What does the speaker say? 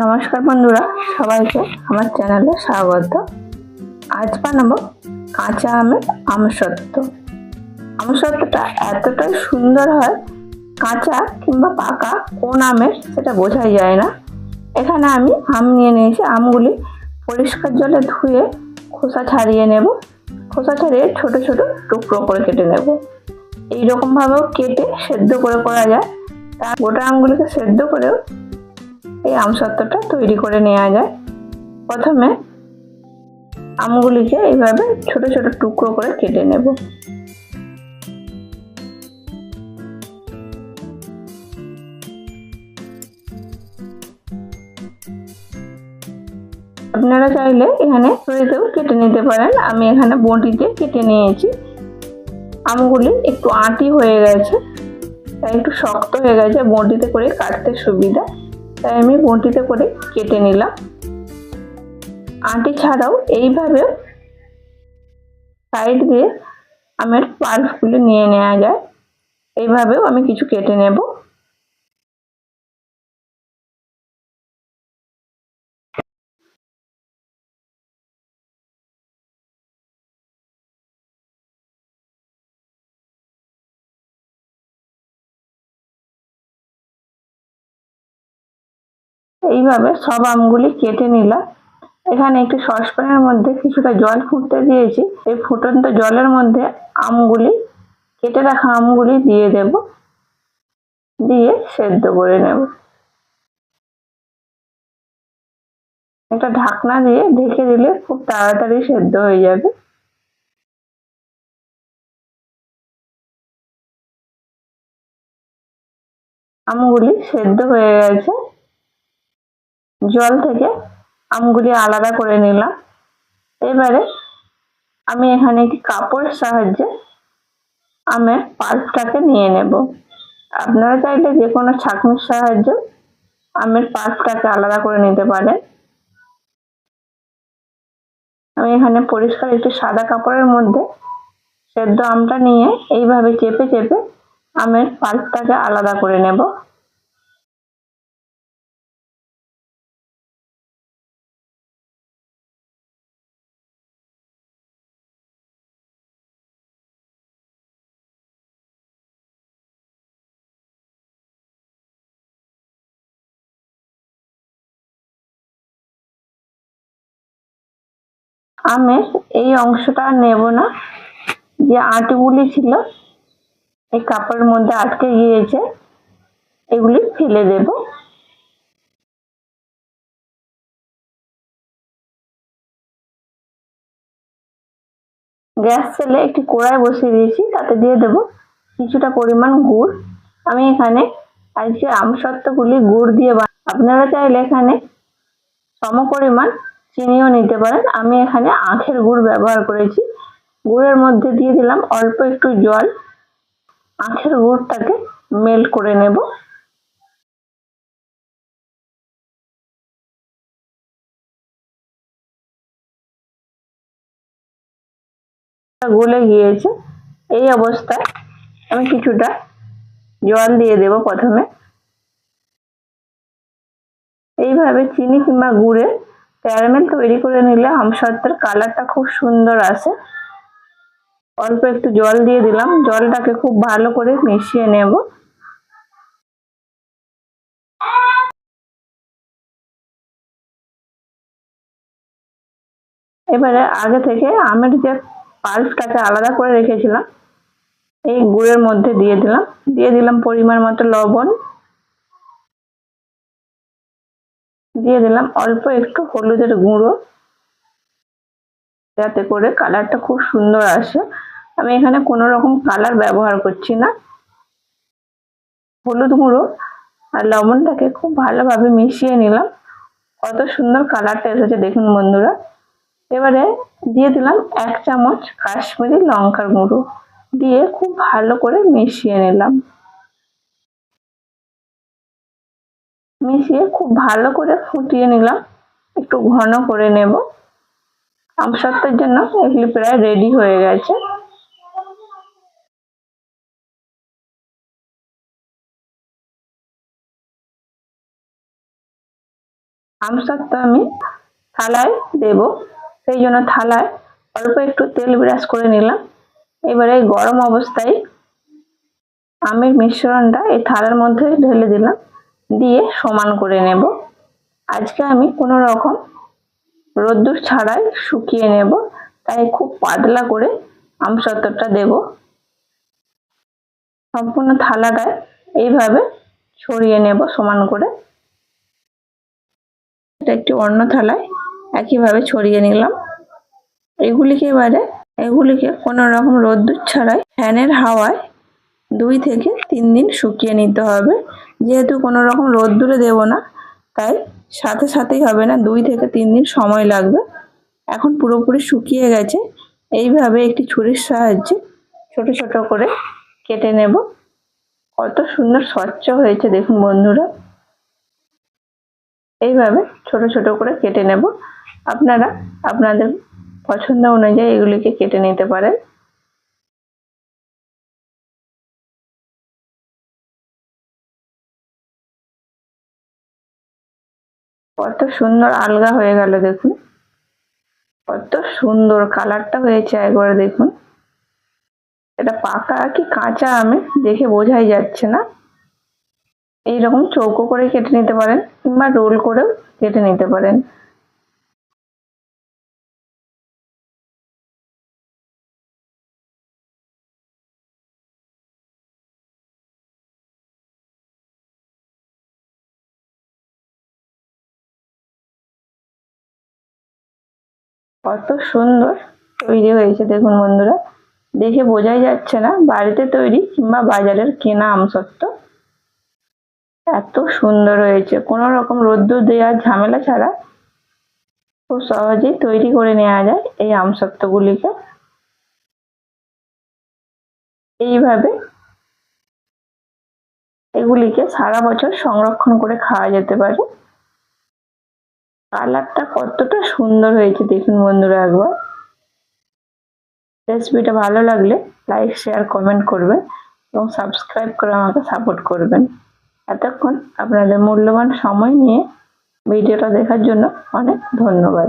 নমস্কার বন্ধুরা, সবাইকে আমার চ্যানেলে স্বাগত। আজ বানাবো কাঁচা আমের আমসত্ত্ব। আমসত্ত্বটা এতটাই সুন্দর হয়, কাঁচা কিংবা পাকা কোন আমের সেটা বোঝাই যায় না। এখানে আমি আম নিয়ে নিয়েছি, আমগুলি পরিষ্কার জলে ধুয়ে খোসা ছাড়িয়ে নেব। খোসা ছাড়িয়ে ছোট ছোট টুকরো করে কেটে নেব। এইরকমভাবেও কেটে সেদ্ধ করে করা যায়। তা গোটা আমগুলিকে সেদ্ধ করেও এই আমসত্ত্বটা তৈরি করে নেওয়া যায়। প্রথমে আমগুলিকে এইভাবে ছোট ছোট টুকরো করে কেটে নেব। আপনারা চাইলে এখানে ছুরিতেও কেটে নিতে পারেন। আমি এখানে বটিতে কেটে নিয়েছি। আমগুলি একটু আঁটি হয়ে গেছে, তাই একটু শক্ত হয়ে গেছে, বটিতে করে কাটতে সুবিধা। তাই আমি বটিতে করে কেটে নিলাম। আটি ছাড়াও এইভাবে সাইড দিয়ে আমের পাল্পগুলো নিয়ে নেওয়া যায়। এইভাবেও আমি কিছু কেটে নেব। এইভাবে সব আমগুলি কেটে নিলাম। এখানে একটি সসপ্যানের মধ্যে কিছুটা জল ফুটতে দিয়েছি। এই ফুটন্ত জলের মধ্যে আমগুলি, কেটে রাখা আমগুলি দিয়ে দেব। দিয়ে সেদ্ধ করে নেব। একটা ঢাকনা দিয়ে ঢেকে দিলে খুব তাড়াতাড়ি সেদ্ধ হয়ে যাবে। আমগুলি সেদ্ধ হয়ে গেছে। জল থেকে আমগুলি আলাদা করে নিলাম। এবারে আমি এখানে একটি কাপড়ের সাহায্যে আমের পাল্পটাকে নিয়ে নেব। আপনারা চাইলে যে কোনো ছাঁকনির সাহায্যে আমের পাল্পটাকে আলাদা করে নিতে পারেন। আমি এখানে পরিষ্কার একটি সাদা কাপড়ের মধ্যে সেদ্ধ আমটা নিয়ে এইভাবে চেপে চেপে আমের পাল্পটাকে আলাদা করে নেব। আমের এই অংশটা নেব না। যে আঁটগুলি ছিল, এই কাপড়ের মধ্যে আটকে গিয়েছে, এগুলি ফেলে দেব। গ্যাস সেলে একটি কড়াই বসিয়ে দিয়েছি, তাতে দিয়ে দেব কিছুটা পরিমাণ গুড়। আমি এখানে আজকে আমসত্ত্বগুলি গুড় দিয়ে আপনারা চাইলে এখানে সম পরিমাণ চিনিও নিতে পারেন। আমি এখানে আখের গুড় ব্যবহার করেছি। গুড়ের মধ্যে দিয়ে দিলাম অল্প একটু জল। আখের গুড়টাকে মেল্ট করে নেব। গলে গিয়েছে। এই অবস্থায় আমি কিছুটা জল দিয়ে দেব প্রথমে। এইভাবে চিনি কিংবা গুড়ে ক্যারামেল তৈরি করে নিলে আমসত্ত্বের কালারটা খুব সুন্দর আসে অল্প একটু জল দিয়ে দিলাম। জলটাকে খুব ভালো করে মিশিয়ে নেব। এবারে আগে থেকে আমের যে পাল্পটাকে আলাদা করে রেখেছিলাম, এই গুড়ের মধ্যে দিয়ে দিলাম। দিয়ে দিলাম পরিমাণ মতো লবণ। দিয়ে দিলাম অল্প একটু হলুদের গুঁড়ো। যাতে করে কালারটা খুব সুন্দর আসে। আমি এখানে কোনো রকম কালার ব্যবহার করছি না। হলুদ গুঁড়ো আর লবণটাকে খুব ভালোভাবে মিশিয়ে নিলাম। কত সুন্দর কালারটা এসেছে দেখুন বন্ধুরা। এবারে দিয়ে দিলাম এক চামচ কাশ্মীরি লঙ্কার গুঁড়ো। দিয়ে খুব ভালো করে মিশিয়ে নিলাম। মিশিয়ে খুব ভালো করে ফুটিয়ে নিলাম। একটু ঘন করে নেব। আমসত্ত্বের জন্য এগুলি প্রায় রেডি হয়ে গেছে। আমসত্ব আমি থালায় দেব। সেই জন্য থালায় অল্প একটু তেল ব্রাশ করে নিলাম। এবারে গরম অবস্থায় আমের মিশ্রণটা এই থালার মধ্যে ঢেলে দিলাম। দিয়ে সমান করে নেব। আজকে আমি কোনো রকম রোদ্দুর ছাড়াই শুকিয়ে নেব, তাই খুব পাতলা করে আমসত্বটা দেব। সম্পূর্ণ থালাটায় এইভাবে ছড়িয়ে নেব সমান করে। এটা একটি অন্য থালায় একইভাবে ছড়িয়ে নিলাম। এগুলিকে এবারে, এগুলিকে কোনো রকম রোদ্দুর ছাড়াই ফ্যানের হাওয়ায় দুই থেকে তিন দিন শুকিয়ে নিতে হবে। যেহেতু কোনো রকম রোদ্দুরে দেবো না, তাই সাথে সাথেই হবে না, দুই থেকে তিন দিন সময় লাগবে। এখন পুরোপুরি শুকিয়ে গেছে, এইভাবে একটি ছুরির সাহায্যে ছোট ছোট করে কেটে নেব। কত সুন্দর স্বচ্ছ হয়েছে, দেখুন বন্ধুরা। এইভাবে ছোট ছোট করে কেটে নেব। আপনারা, আপনাদের পছন্দ অনুযায়ী এগুলিকে কেটে নিতে পারেন। কত সুন্দর আলগা হয়ে গেল দেখুন। কত সুন্দর কালারটা হয়েছে একবারে দেখুন। এটা পাকা কি কাঁচা আমে দেখে বোঝাই যাচ্ছে না। এইরকম চৌকো করে কেটে নিতে পারেন কিংবা রোল করেও কেটে নিতে পারেন। কত সুন্দর তৈরি হয়েছে দেখুন বন্ধুরা। দেখে বোঝাই যাচ্ছে না বাড়িতে তৈরি কিংবা বাজারের কেনা আমসত্ত্ব এত সুন্দর হয়েছে, কোনো রকম রোদ্দুর দেওয়ার ঝামেলা ছাড়া খুব সহজেই তৈরি করে নেওয়া যায় এই আমসত্ত্বগুলিকে এইভাবে এগুলিকে সারা বছর সংরক্ষণ করে খাওয়া যেতে পারে। কালারটা কতটা সুন্দর হয়েছে দেখুন বন্ধুরা একবার। রেসিপিটা ভালো লাগলে লাইক শেয়ার কমেন্ট করবেন এবং সাবস্ক্রাইব করে আমাকে সাপোর্ট করবেন। এতক্ষণ আপনাদের মূল্যবান সময় নিয়ে ভিডিওটা দেখার জন্য অনেক ধন্যবাদ।